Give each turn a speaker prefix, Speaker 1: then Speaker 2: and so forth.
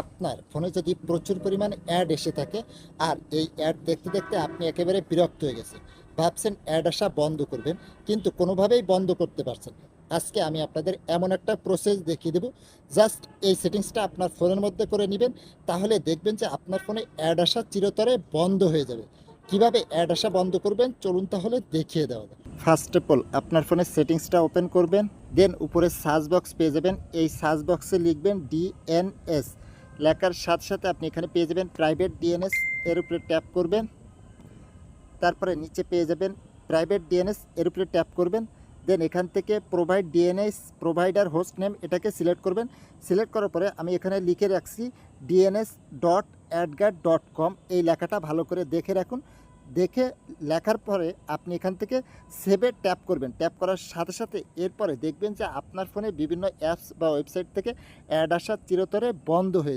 Speaker 1: আপনার ফোনে যদি প্রচুর পরিমাণে অ্যাড এসে থাকে, আর এই অ্যাড দেখতে দেখতে আপনি একেবারে বিরক্ত হয়ে গেছেন। ভাবছেন অ্যাড আসা বন্ধ করবেন, কিন্তু কোনোভাবেই বন্ধ করতে পারছেন। আজকে আমি আপনাদের এমন একটা প্রসেস দেখিয়ে দেবো। জাস্ট এই সেটিংসটা আপনার ফোনের মধ্যে করে নেবেন, তাহলে দেখবেন যে আপনার ফোনে অ্যাড আসা চিরতরে বন্ধ হয়ে যাবে। কীভাবে অ্যাড আসা বন্ধ করবেন, চলুন তাহলে দেখিয়ে দেওয়া যাক। ফার্স্ট অফ অল আপনার ফোনের সেটিংসটা ওপেন করবেন দেন উপরে সার্চ বক্স পেয়ে যাবেন। এই সার্চ বক্সে লিখবেন ডিএনএস লেখার সাথে সাথে আপনি এখানে পেয়ে যাবেন প্রাইভেট ডিএনএস এর উপরে ট্যাপ করবেন। তারপরে নিচে পেয়ে যাবেন প্রাইভেট ডিএনএস এর উপরে ট্যাপ করবেন। দেন এখান থেকে provide DNS provider host name এটাকে সিলেক্ট করবেন। সিলেক্ট করার পরে আমি এখানে লিখে রাখছি DNS dot AdGuard dot com এই লেখাটা ভালো করে দেখে রাখুন। দেখে লেখার পরে আপনি এখান থেকে সেভে ট্যাপ করবেন। ট্যাপ করার সাথে সাথে এরপরে দেখবেন যে আপনার ফোনে বিভিন্ন অ্যাপস বা ওয়েবসাইট থেকে অ্যাড আসা চিরতরে বন্ধ হয়ে